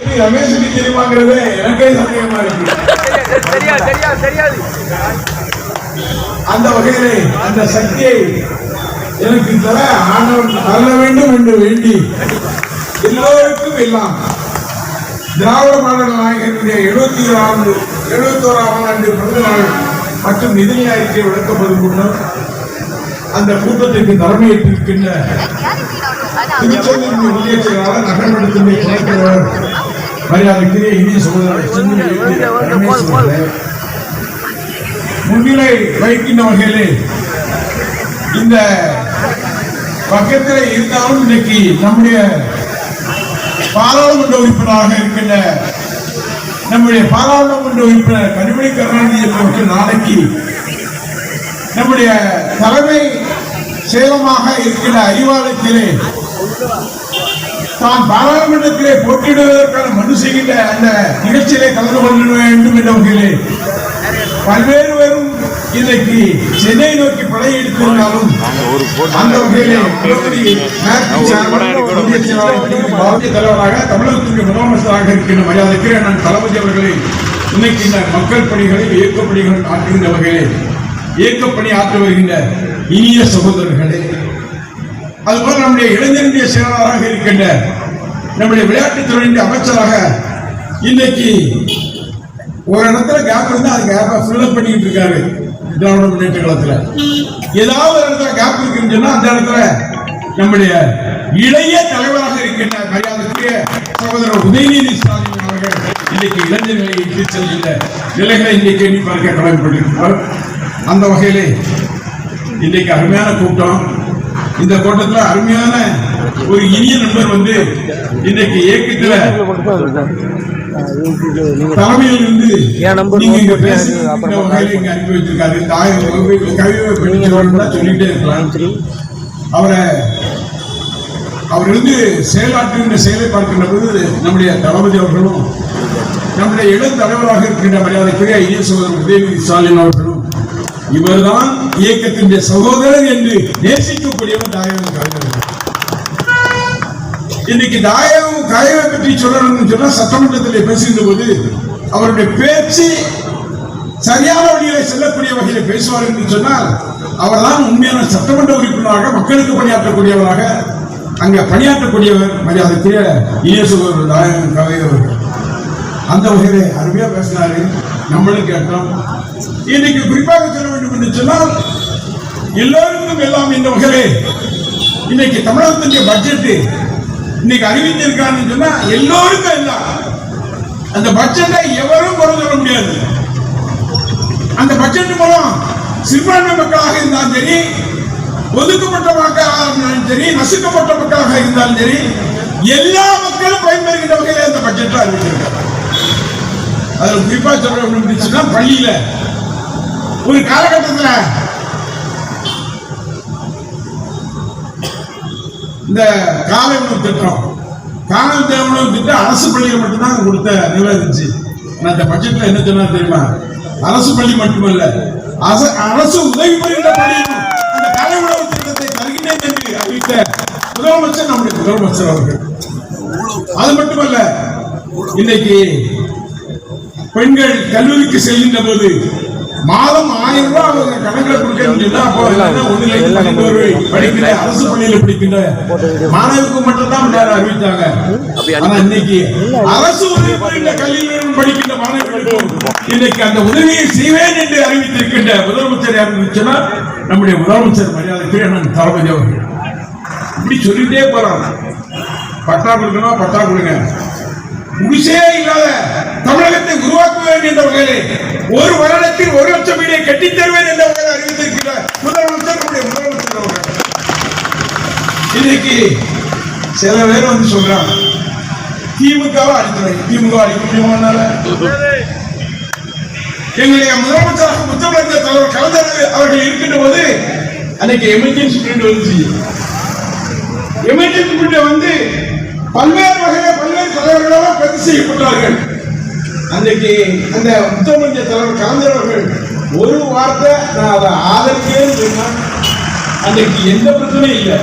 ரமேஷுக்கு தெரியுமாங்கிறது எனக்கே சந்தேகமா இருக்கு. அந்த வகையிலே அந்த சக்தியை எனக்கு தர ஆண்டவன் தர வேண்டும் என்று வேண்டி எல்லோருக்கும் எல்லாம் திராவிட மாடல் நாயகனுடைய எழுபத்தி ஆண்டு எழுபத்தி ஓராம் ஆண்டு பிறந்த நாள் மற்றும் நிதி அறிக்கை விளக்கப்படும் முன்னர் அந்த கூட்டத்திற்கு தலைமையேற்றிருக்கின்ற திருச்செந்தூர் செயலாளர் நகர்மன்றத்தினுடைய தலைவர் மரியாதைக்குரிய இந்திய சகோதரர் செந்தில் ரமேஷ் அவர்களே, முன்னிலை வைக்கின்ற வகையிலே இந்த பக்கத்தில் இருந்தாலும் இன்னைக்கு நம்முடைய பாராளுமன்ற உறுப்பினராக இருக்கின்ற நம்முடைய பாராளுமன்ற உறுப்பினர் கனிமொழி கருணாநிதி அவர்கள் நாளைக்கு நம்முடைய தலைமை சேலமாக இருக்கின்ற அறிவாலயத்திலே தான் பாராளுமன்றத்திலே போட்டியிடுவதற்கான மனு செய்கின்ற அந்த நிகழ்ச்சியிலே கலந்து கொள்ள வேண்டும் என்ற வகையிலே பல்வேறு பேரும் இன்றைக்கு சென்னை நோக்கி படையெடுத்திருந்தாலும் அந்த வகையிலே தலைவராக தமிழகத்திற்கு முதலமைச்சராக இருக்கின்ற மரியாதைக்கு நான் தளபதி அவர்களை இன்னைக்கு இந்த மக்கள் பணிகளை இயக்கப் பணிகள் ஆற்றுகின்ற வகையிலே இயக்கப்பணி ஆற்றி வருகின்ற இனிய சகோதரர்களே அதுபோல நம்முடைய இளைஞருடைய செயலாளராக இருக்கின்ற நம்முடைய விளையாட்டுத்துறையினுடைய அமைச்சராக இன்னைக்கு ஒரு இடத்துல கேப் இருந்தா அது கேப்பை ஃபில்லப் பண்ணிட்டு இருக்காரு திராவிட முன்னேற்ற காலத்தில் ஏதாவது ஒரு இடத்துல கேப் இருக்குன்னு சொன்னா அந்த இடத்துல நம்முடைய இளைய தலைவராக இருக்கின்ற மரியாதைக்குரிய சகோதரர் உதயநிதி ஸ்டாலின் அவர்கள் இன்னைக்கு இளைஞர்களை இட்டு செல்கின்ற நிலைகளை இன்னைக்கு எண்ணி பார்க்க கடமைப்பட்டிருக்கிறார். அந்த வகையிலே இன்றைக்கு அருமையான கூட்டம். இந்த கூட்டத்துல அருமையான ஒரு இனிய நண்பர் வந்து இன்னைக்கு இயக்கத்துல தலைமையில் இருந்து நீங்க இங்க அனுப்பி வச்சிருக்காரு தான் சொல்லிட்டே இருக்கலாம். அவரை அவர் வந்து செயலாற்றுகின்ற செயலை பார்க்கின்ற போது நம்முடைய தளபதி அவர்களும் நம்முடைய இளம் தலைவராக இருக்கின்ற மரியாதைக்குரிய இனிய சகோதரர் உதயநிதி ஸ்டாலின் அவர்களும் இவர்தான் இயக்கத்தினுடைய சகோதரர் என்று நேசிக்கக்கூடியவர் தாயகம் கலைஞர். இன்னைக்கு தாயகம் கலைஞரை பற்றி சொல்லணும்னு சொன்னா சட்டமன்றத்தில் பேசுகின்ற போது அவருடைய பேச்சு சரியான வழியில செல்லக்கூடிய வகையில் பேசுவார் என்று சொன்னால் அவர்தான் உண்மையான சட்டமன்ற உறுப்பினராக மக்களுக்கு பணியாற்றக்கூடியவராக அங்க பணியாற்றக்கூடியவர் மரியாதைக்குரிய இனிய தாயகம் கலைஞர் அந்த வகையிலே அருமையா பேசினாரு. நம்மளும் கேட்டோம். இன்னைக்கு குறிப்பாக சொல்ல வேண்டும் என்று சொன்னால் எல்லோருக்கும் எல்லாம் இந்த வகையிலே இன்னைக்கு தமிழகத்தினுடைய பட்ஜெட் இன்னைக்கு அறிவித்திருக்கான்னு சொன்னா எல்லோருக்கும் எல்லாம் அந்த பட்ஜெட்டை எவரும் குறை சொல்ல முடியாது. அந்த பட்ஜெட் மூலம் சிறுபான்மை மக்களாக இருந்தாலும் சரி ஒதுக்கப்பட்ட மக்களாக இருந்தாலும் சரி நசுக்கப்பட்ட மக்களாக இருந்தாலும் சரி எல்லா மக்களும் பயன்பெறுகின்ற வகையில் அந்த பட்ஜெட்டை அறிவிச்சிருக்காங்க அதில் குறிப்பாக சொல்ல வேண்டும் பள்ளியில் பள்ளியில ஒரு காலகட்டத்தில் இந்த காலை உணவு திட்டம் காலை உணவு திட்டம் அரசு பள்ளியில் மட்டும்தான் கொடுத்த நிலை இருந்துச்சு. நான் இந்த பட்ஜெட்ல என்ன சொன்னா தெரியுமா? அரசு பள்ளி மட்டுமல்ல அரசு- அரசு உதவி பெறுகின்ற பள்ளியும் அந்த காலை உணவு திட்டத்தை தருகிறேன் என்று அறிவித்த முதலமைச்சர் நம்முடைய முதலமைச்சர் அவர்கள். அது மட்டுமல்ல இன்னைக்கு பெண்கள் கல்லூரிக்கு செல்கின்ற போது மாதம் ஆயிரம் ரூபாய் அவங்க கணக்குல கொடுக்கணும்னு அப்போ ஒண்ணுல படிக்கிற அரசு பள்ளியில படிக்கின்ற மாணவருக்கு மட்டும் தான் முன்னாடி அறிவித்தாங்க ஆனா இன்னைக்கு அரசு உதவி பெறுகின்ற கல்வியிலும் படிக்கின்ற மாணவர்களுக்கும் இன்னைக்கு அந்த உதவியை செய்வேன் என்று அறிவித்திருக்கின்ற முதலமைச்சர் யாருன்னு சொன்னா நம்முடைய முதலமைச்சர் மரியாதைக்குரிய அண்ணன் தளபதி அவர்கள். இப்படி சொல்லிட்டே போறாங்க பட்டா கொடுக்கணும்? பட்டா கொடுங்க. முடிச்சே இல்லாத தமிழகத்தை உருவாக்குவேன் என்ற வகையிலே ஒரு வருடத்தில் ஒரு லட்சம் வீடை கட்டித் தருவேன் என்ற வகையில் அறிவித்திருக்கிற முதலமைச்சர் முதலமைச்சர் அவர்கள். இன்னைக்கு சில பேர் வந்து சொல்றாங்க திமுகவை அடித்துறாங்க திமுக அடிக்க முடியுமானால எங்களுடைய முதலமைச்சராக முத்தமிழக தலைவர் கலைஞர் அவர்கள் இருக்கின்ற போது அன்னைக்கு எமர்ஜென்சி பிரிண்ட் வந்துச்சு. எமர்ஜென்சி பிரிண்ட் வந்து பல்வேறு வகையில பல்வேறு தலைவர்களாக பதிவு செய்யப்பட்டார்கள். அன்றைக்கு அந்த முத்தமிழக தலைவர் கலைஞர் ஒரு வார்த்தை நான் அதை ஆதரிக்கேன்னு சொன்னா அன்றைக்கு எந்த பிரச்சனையும் இல்லை.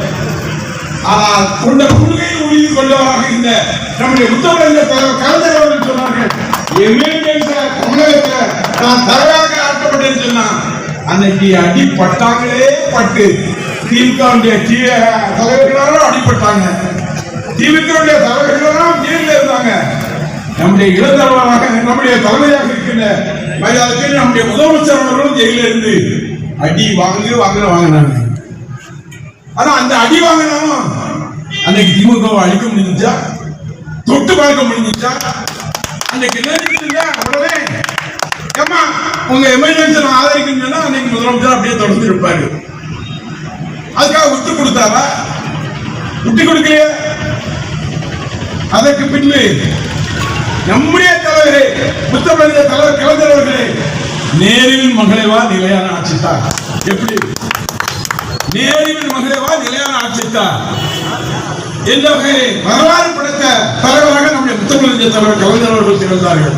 ஆனால் கொண்ட கொள்கையை உறுதி கொண்டவராக இந்த நம்முடைய முத்தமிழக தலைவர் கலைஞர் எமர்ஜென்சியா தமிழகத்துல நான் தரவாக ஆட்டப்பட்டேன்னு சொன்னான் அன்னைக்கு அடிப்பட்டாங்களே பட்டு திமுக தலைவர்களாலும் அடிப்பட்டாங்க திமுகவுடைய தலைவர்களெல்லாம் ஜெயிலில் இருந்தாங்க. நம்முடைய இளந்தலைவராக நம்முடைய தலைமையாக இருக்கின்ற மரியாதைக்கு நம்முடைய முதலமைச்சர் அவர்களும் ஜெயிலில் இருந்து அடி வாங்கி வாங்கின வாங்கினாங்க. ஆனா அந்த அடி வாங்கினாலும் அன்னைக்கு திமுகவை அழிக்க முடிஞ்சா தொட்டு பார்க்க முடிஞ்சா அன்னைக்கு என்ன உடனே ஏம்மா உங்க எமர்ஜென்சி நான் ஆதரிக்கணும்னு அன்னைக்கு முதலமைச்சர் அப்படியே தொடர்ந்து இருப்பாரு. அதுக்காக விட்டு கொடுத்தாரா? விட்டு கொடுக்கலையே. அதற்கு பின்பு நம்முடைய தலைவரே புத்தமனித தலைவர் கலைஞர் அவர்களே நேரில் மகளேவா நிலையான ஆட்சித்தான் எப்படி? நேரில் மகளேவா நிலையான ஆட்சித்தான் என்ற வகையில் வரலாறு படைத்த தலைவராக நம்முடைய முத்தமிழ் தலைவர் கலைஞர் அவர்கள் திகழ்ந்தார்கள்.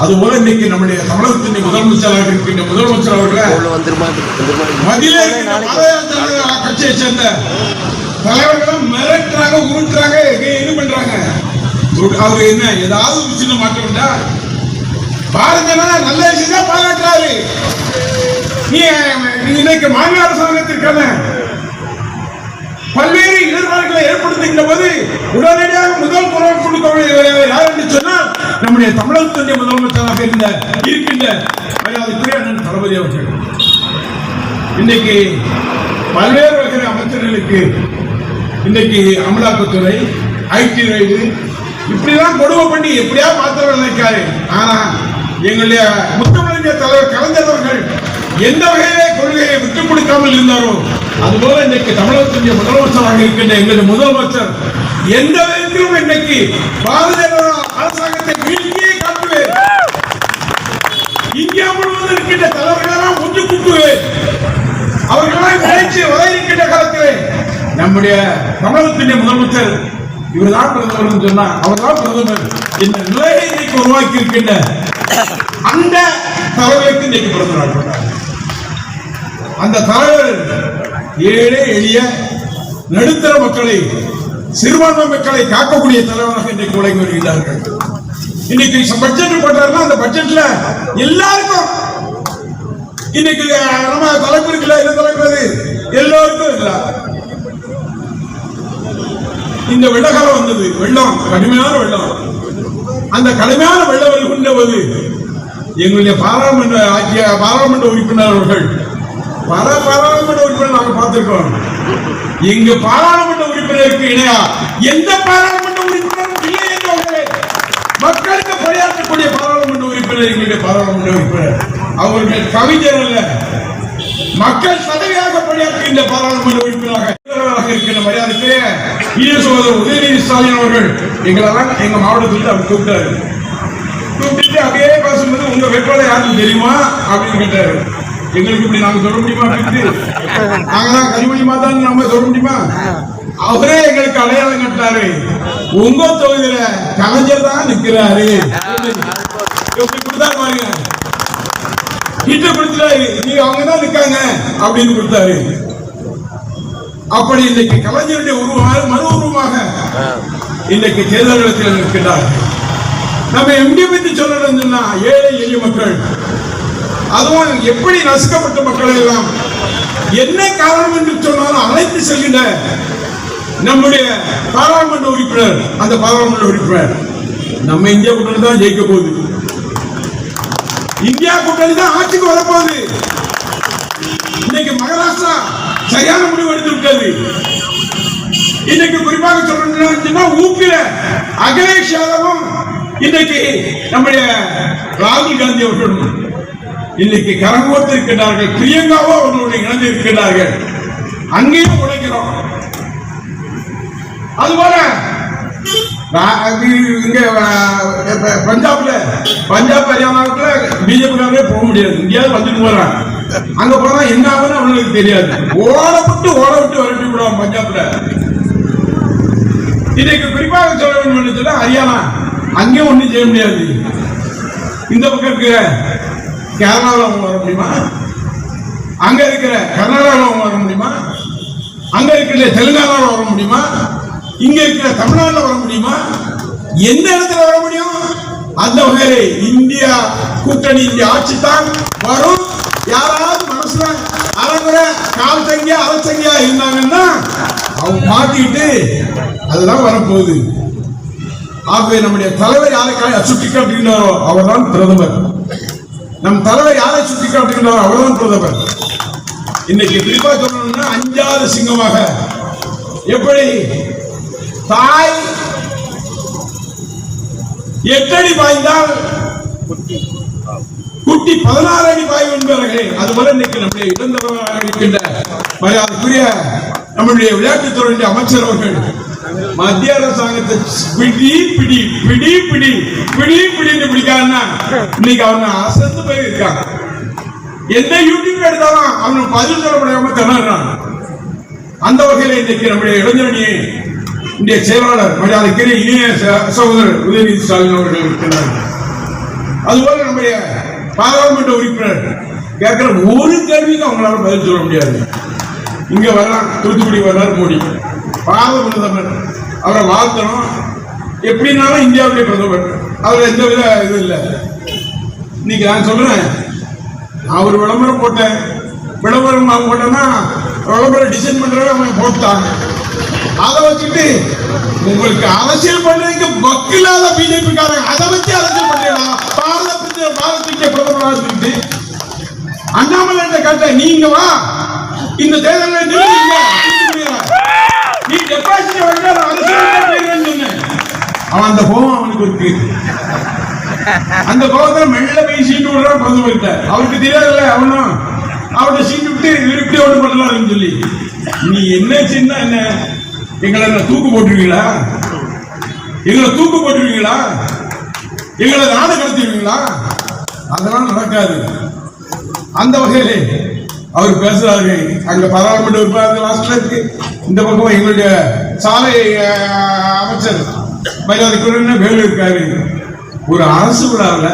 அதுபோல இன்னைக்கு நம்முடைய தமிழகத்தின் முதலமைச்சராக இருக்கின்ற முதலமைச்சர் அவர்களை மதியிலே கட்சியை சேர்ந்த தலைவர்கள் மிரட்டுறாங்க உருட்டுறாங்க என்ன இது பண்றாங்க அவர் என்ன ஏதாவது ஒரு சின்ன மாற்றம் உண்டா? பாரதிய நல்ல விஷயம் தான் பாராட்டுறாரு. நீ இன்னைக்கு மாநில அரசாங்கத்திற்கான பல்வேறு இடர்பாடுகளை ஏற்படுத்துகின்ற போது உடனடியாக முதல் குரல் கொடுக்க யார் என்று சொன்னால் நம்முடைய தமிழகத்துடைய முதலமைச்சராக இருந்த இருக்கின்ற மரியாதைக்குரிய அண்ணன் தளபதி அவர்கள். இன்னைக்கு பல்வேறு வகை அமைச்சர்களுக்கு இன்னைக்கு அமலாக்கத்துறை ஐடி ரைடு இப்படிலாம் கொடுமை பண்ணி எப்படியா மாத்திர நினைக்காரு ஆனா எங்களுடைய முத்தமிழக தலைவர் கலைஞர் அவர்கள் எந்த வகையிலே கொள்கையை விட்டுக் கொடுக்காமல் இருந்தாரோ அதுபோல இன்னைக்கு தமிழகத்தினுடைய முதலமைச்சராக இருக்கின்ற எங்களுடைய முதலமைச்சர் எந்த விதத்திலும் இன்னைக்கு பாரதிய ஜனதா அரசாங்கத்தை வீழ்ச்சியே காட்டுவேன். இந்தியா முழுவதும் இருக்கின்ற தலைவர்களெல்லாம் ஒன்று கூட்டுவேன் அவர்களால் வர கேட்ட காலத்திலே நம்முடைய தமிழகத்தின் முதலமைச்சர் இவர்தான் பிரதமர் சொன்னா அவர்தான் பிரதமர் இந்த நிலையை இன்னைக்கு உருவாக்கி இருக்கின்ற அந்த தலைவருக்கு இன்னைக்கு பிரதமர் அந்த தலைவர் ஏழை எளிய நடுத்தர மக்களை சிறுபான்மை மக்களை காக்கக்கூடிய தலைவராக இன்றைக்கு விளங்கி வருகிறார்கள். இன்னைக்கு பட்ஜெட் போட்டாருன்னா அந்த பட்ஜெட்ல எல்லாருக்கும் இன்னைக்கு நம்ம தலைப்பு இருக்குல்ல என்ன தலைப்பு எல்லோருக்கும் இல்லை. இந்த வெள்ளக்காலம் வந்தது. வெள்ளம் கடுமையான வெள்ளம். அந்த கடுமையான வெள்ளம் வருகின்ற போது எங்களுடைய பாராளுமன்ற ஆகிய பாராளுமன்ற உறுப்பினர் அவர்கள் பல பாராளுமன்ற உறுப்பினர் நாங்கள் பார்த்திருக்கோம் எங்க பாராளுமன்ற உறுப்பினருக்கு இணையா எந்த பாராளுமன்ற உறுப்பினரும் இல்லை என்றவர்களே மக்களுக்கு பணியாற்றக்கூடிய பாராளுமன்ற உறுப்பினர் எங்களுடைய பாராளுமன்ற உறுப்பினர். அவர்கள் கவிஞர் அல்ல மக்கள் சதவியாக பணியாற்றுகின்ற பாராளுமன்ற உறுப்பினராக தலைவராக இருக்கின்ற மரியாதைக்கு ஈர உதயநிதி ஸ்டாலின் அவர்கள் எங்களெல்லாம் எங்க மாவட்டத்தில் அவர் கூப்பிட்டாரு. கூப்பிட்டு அப்படியே பேசும்போது உங்க வேட்பாளர் யாருன்னு தெரியுமா? அப்படின்னு கேட்டாரு. எங்களுக்கு இப்படி நாங்க சொல்ல முடியுமா அப்படின்னு. நாங்க தான் நம்ம சொல்ல முடியுமா? அவரே எங்களுக்கு அடையாளம் கட்டாரு உங்க தொகுதியில கலைஞர் தான் நிக்கிறாரு. இப்படிதான் கொடுத்தா பாருங்க. கிட்ட கொடுத்துட்டாரு. நீ அவங்க தான் நிக்காங்க அப்படின்னு கொடுத்தாரு. அப்படி இன்னைக்கு கலைஞருடைய உருவமாக மறு உருவமாக இன்னைக்கு தேர்தல் நிற்கிறார் நம்ம எம்டி பத்தி சொல்லணும் சொன்னா ஏழை எளிய மக்கள். அதுவும் எப்படி நசுக்கப்பட்ட மக்கள் எல்லாம் என்ன காரணம் என்று சொன்னாலும் அழைத்து செல்கின்ற நம்முடைய பாராளுமன்ற உறுப்பினர் அந்த பாராளுமன்ற உறுப்பினர். நம்ம இந்தியா கூட்டணி தான் ஜெயிக்க போகுது. இந்தியா கூட்டணி தான் ஆட்சிக்கு வரப்போகுது. இன்னைக்கு மகாராஷ்டிரா சரியான முடிவு எடுத்து இன்னைக்கு குறிப்பாக சொல்லணும்னா ஊக்கில அகிலேஷ் யாதவும் இன்னைக்கு நம்முடைய ராகுல் காந்தி அவர்களும் இன்னைக்கு கரங்கோத்து இருக்கின்றார்கள். பிரியங்காவோ அவர்களுடைய இணைந்து இருக்கின்றார்கள். அங்கேயும் உழைக்கிறோம் அதுபோல நான் அது இங்க அஹ், இப்ப பஞ்சாப்ல பஞ்சாப் ஹரியானாவுக்குள்ள பிஜேபிக்காரே போக முடியாது. இங்கேயாவது வந்துட்டு போறாங்க. அங்க போனா என்ன ஆகும்னு அவங்களுக்கு தெரியாது. ஓட விட்டு ஓட விட்டு விரட்டி விடுவாங்க பஞ்சாப்ல. இன்னைக்கு குறிப்பாக சொல்ல வேண்டும் சொன்னா ஹரியானா. அங்கேயும் ஒன்றும் செய்ய முடியாது. இந்த பக்கம் இருக்கிற கேரளாவில் அவங்க வர முடியுமா? அங்க இருக்கிற கர்நாடகாவில் அவங்க வர முடியுமா? அங்க இருக்கிற தெலுங்கானாவில் வர முடியுமா? இங்க இருக்கிற தமிழ்நாட்டில் வர முடியுமா? எந்த இடத்துல வர முடியும்? அந்த வகையிலே இந்தியா கூட்டணி இந்திய ஆட்சி தான் வரும். யாராவது மனசுல அரைமுறை கால் சங்கியா அரசங்கியா இருந்தாங்கன்னா அவங்க மாட்டிட்டு அதுதான் வரப்போகுது. ஆகவே நம்முடைய தலைவர் யாரை சுட்டி காட்டுகின்றாரோ அவர்தான் பிரதமர். நம் தலைவர் யாரை சுட்டி காட்டுகின்றாரோ அவர்தான் பிரதமர். இன்னைக்கு குறிப்பா சொல்லணும்னா அஞ்சாவது சிங்கமாக எப்படி தாய் எட்டடி பாய்ந்தால் குட்டி. பதினாறு அடி பாய் என்பவர்களே அதுவரை இன்னைக்கு நம்முடைய இழந்தவராக இருக்கின்ற மரியாதைக்குரிய நம்முடைய விளையாட்டுத்துறையுடைய அமைச்சர் அவர்கள் மத்திய அரசாங்கத்தை பிடி பிடி பிடி பிடி பிடி பிடின்னு பிடிக்காருன்னா இன்னைக்கு அவன் அசந்து போயிருக்கான் எந்த யூடியூப் எடுத்தாலும் அவனுக்கு பதில் சொல்ல முடியாம திணறான். அந்த வகையில் இன்னைக்கு நம்முடைய இளைஞரணியை இன்றைய செயலாளர் மரியாதைக்குரிய இணைய ச- சகோதரர் உதயநிதி ஸ்டாலின் அவர்கள் இருக்கிறார் அதுபோல நம்முடைய பாராளுமன்ற உறுப்பினர் கேட்கிற ஒரு கேள்விக்கு அவங்களால பதில் சொல்ல முடியாது. இங்க வரலாம் தூத்துக்குடி வர்றார் மோடி பாரத பிரதமர் அவரை வாழ்த்தணும். எப்படினாலும் இந்தியாவுடைய பிரதமர். அவர் எந்த வித இது இல்லை. இன்னைக்கு நான் சொல்றேன் நான் ஒரு விளம்பரம் போட்டேன். விளம்பரம் நான் போட்டேன்னா விளம்பரம் டிசைன் பண்றவங்க அவன் போட்டாங்க. அதை வச்சுட்டு உங்களுக்கு அரசியல் பண்றதுக்கு பக்கில்லாத பிஜேபி காரங்க அதை வச்சு அரசியல் பண்றீங்களா? பாரத பிரதமர் பாரதிய பிரதமராக இருந்துட்டு அண்ணாமலை கேட்ட நீங்க வா. இந்த தேர்தலில் நீ டெபாசிட் வந்து அரசியல் சொன்னேன். அவன் அந்த கோபம் அவனுக்கு இருக்கு. அந்த கோபத்தை மெல்ல போய் சீட்டு விடுறான் பிரதமர்கிட்ட அவருக்கு தெரியாதுல்ல அவனும் அவர்கிட்ட சீட்டு விட்டு இவர் இப்படி ஒன்று பண்ணலாம்னு சொல்லி. நீ என்ன சின்ன என்ன? எங்களை என்ன தூக்கு போட்டுருவீங்களா? எங்களை தூக்கு போட்டுருவீங்களா? எங்களை நாடு கடத்திடுவீங்களா அதெல்லாம் நடக்காது. அந்த வகையிலே அவர் பேசுறாரு. அங்க பாராளுமன்ற உறுப்பினர் லாஸ்ட்ல இருக்கு. இந்த பக்கம் எங்களுடைய சாலை அமைச்சர் மரியாதைக்குள்ள வேலு இருக்காரு. ஒரு அரசு விழாவில்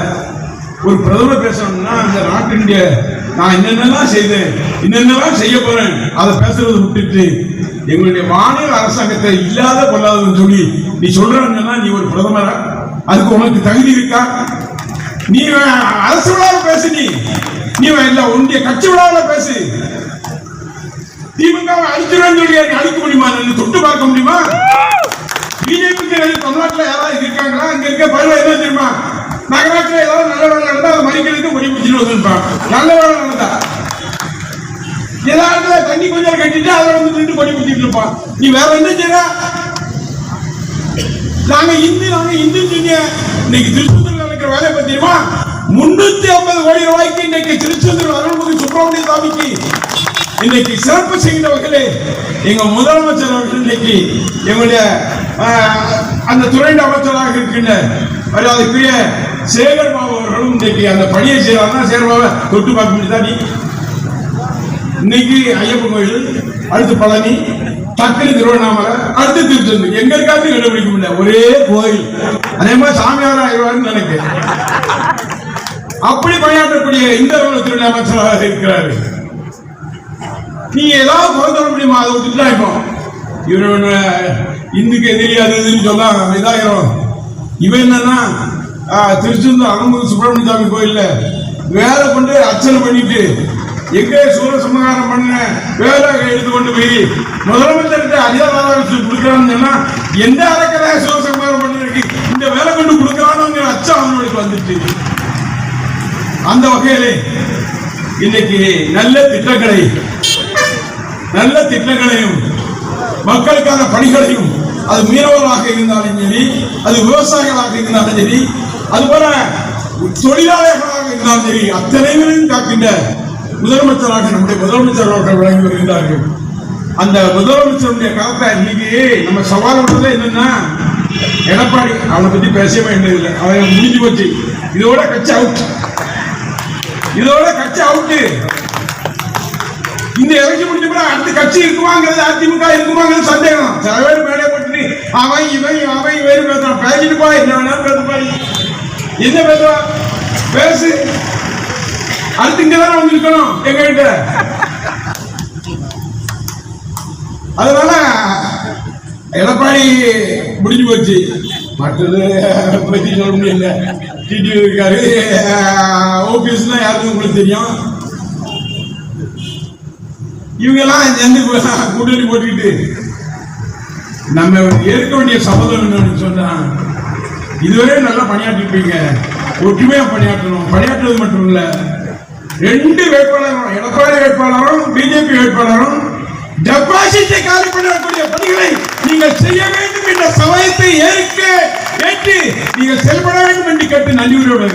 ஒரு பிரதமர் பேசணும்னா அந்த நாட்டினுடைய நான் என்னென்னலாம் செய்தேன். என்னென்னலாம் செய்ய போறேன். அதை பேசுறது விட்டுட்டு எங்களுடைய மாநில அரசாங்கத்தை இல்லாத கொள்ளாதன்னு சொல்லி நீ சொல்றாங்கன்னா நீ ஒரு பிரதமரா? அதுக்கு உனக்கு தகுதி இருக்கா? நீ வே- அரசு விழாவில் பேசு நீ. நீ இல்ல உன்னுடைய கட்சி விழாவில் பேசு. திமுக வை அழிச்சிருவேன்னு சொல்லி அழிக்க முடியுமா? தொட்டு பார்க்க முடியுமா? பிஜேபி தமிழ்நாட்டில் யாராவது இருக்காங்களா? அங்க இருக்க பயில என்ன தெரியுமா? நகராட்சியில் ஏதாவது நல்ல வேலை நடந்தா அதை மறிக்கிறதுக்கு முடிவு பிடிச்சிட்டு வந்திருப்பான். நல்ல வேலை நடந்தா ஏதாவது தண்ணி கொஞ்சம் கட்டிட்டு அதை வந்து நின்று கொடி பிடிச்சிட்டு இருப்பான். நீ வேற என்ன செய்யற நாங்க இந்து நாங்க இந்து சொன்னீங்க இன்னைக்கு திருச்செந்தூர்ல நடக்கிற வேலை பத்தியுமா முன்னூத்தி ஐம்பது கோடி ரூபாய்க்கு இன்னைக்கு திருச்செந்தூர் அருள்மிகு சுப்பிரமணிய சாமிக்கு இன்னைக்கு சிறப்பு செய்கின்ற வகையிலே எங்க முதலமைச்சர் அவர்கள் இன்னைக்கு எங்களுடைய ஆஹ், அந்த துறை அமைச்சராக இருக்கின்ற மரியாதைக்குரிய சேகர் பாபு அவர்களும் இன்னைக்கு அந்த பணியை செய்யறாருன்னா சேகர் தொட்டு பார்க்க முடியுதா நீ? இன்னைக்கு ஐயப்பன் கோயில் அடுத்து பழனி டக்குனு திருவண்ணாமலை அடுத்து திருச்செந்தூர். எங்க இருக்காது கண்டுபிடிக்க முடியல ஒரே கோயில். அதே மாதிரி சாமியார் ஆயிடுவாருன்னு நினைக்கிறேன். அப்படி பணியாற்றக்கூடிய இந்த துறை அமைச்சராக இருக்கிறாரு. நீ ஏதாவது குறை முடியுமா? அதை விட்டுட்டா இப்போ? இவர் இந்துக்கு எதிரி அது இதுன்னு சொன்னா இதாயிரும். இவன் என்னன்னா திருச்செந்தூர் அருள்மிகு சுப்பிரமணிய சாமி கோயில்ல வேலை கொண்டு அர்ச்சனை பண்ணிட்டு எங்கே சூரசமகாரம் பண்ண வேலை எடுத்து கொண்டு போய் முதலமைச்சர்கிட்ட அதிகாரம் கொடுக்குறான்னு சொன்னா எந்த அறக்கலை சூரசமகாரம் பண்ணிருக்கு? இந்த வேலை கொண்டு கொடுக்குறானுங்கிற அச்சம் அவனுக்கு வந்துட்டு அந்த வகையிலே இன்னைக்கு நல்ல திட்டங்களை நல்ல திட்டங்களையும் மக்களுக்கான பணிகளையும் அது மீனவர்களாக இருந்தாலும் சரி அது விவசாயிகளாக இருந்தாலும் சரி அதுபோல தொழிலாளர்களாக இருந்தாலும் சரி அத்தனைவரையும் காக்கின்ற முதலமைச்சராக நம்முடைய முதலமைச்சர் அவர்கள் வழங்கி வருகிறார்கள். அந்த முதலமைச்சருடைய காலத்தை இன்னைக்கு நம்ம சவால் பண்றது என்னன்னா எடப்பாடி அவனை பத்தி பேசவே வேண்டியதில்லை. அவன் முடிஞ்சு போச்சு. இதோட கட்சி அவுட் இதோட கட்சி அவுட்டு இந்த எலெக்ஷன் முடிஞ்ச பிறகு அடுத்த கட்சி இருக்குமாங்கிறது அதிமுக இருக்குமாங்கிறது சந்தேகம். சில பேர் மேலே போட்டு அவன் இவன் அவன் இவன் பேசுறான். பேசிட்டு போ என்ன வேணாலும் பேசுப்பா என்ன பேசுவா? பேசு. அடுத்து இங்க தானே வந்திருக்கணும் எங்க கிட்ட அதனால எடப்பாடி முடிஞ்சு போச்சு. மற்றது பற்றி சொல்ல முடியல டிடி இருக்காரு. ஓபிஎஸ்னா யாருக்கும் உங்களுக்கு தெரியும்? இவங்கெல்லாம் சேர்ந்து கூட்டணி போட்டுக்கிட்டு நம்ம ஏற்க வேண்டிய சபதம் என்னன்னு சொன்னா இதுவரை நல்லா பணியாற்றிருப்பீங்க. ஒற்றுமையா பணியாற்றணும். பணியாற்றுவது மட்டும் இல்ல ரெண்டு வேட்பாளரும் எடப்பாடி வேட்பாளரும் பிஜேபி வேட்பாளரும் டெபாசிட்டை காலி பண்ணக்கூடிய பணிகளை நீங்கள் செய்ய வேண்டும் என்ற சமயத்தை ஏற்க ஏற்று நீங்கள் செயல்பட வேண்டும் என்று கேட்டு நன்றியோடு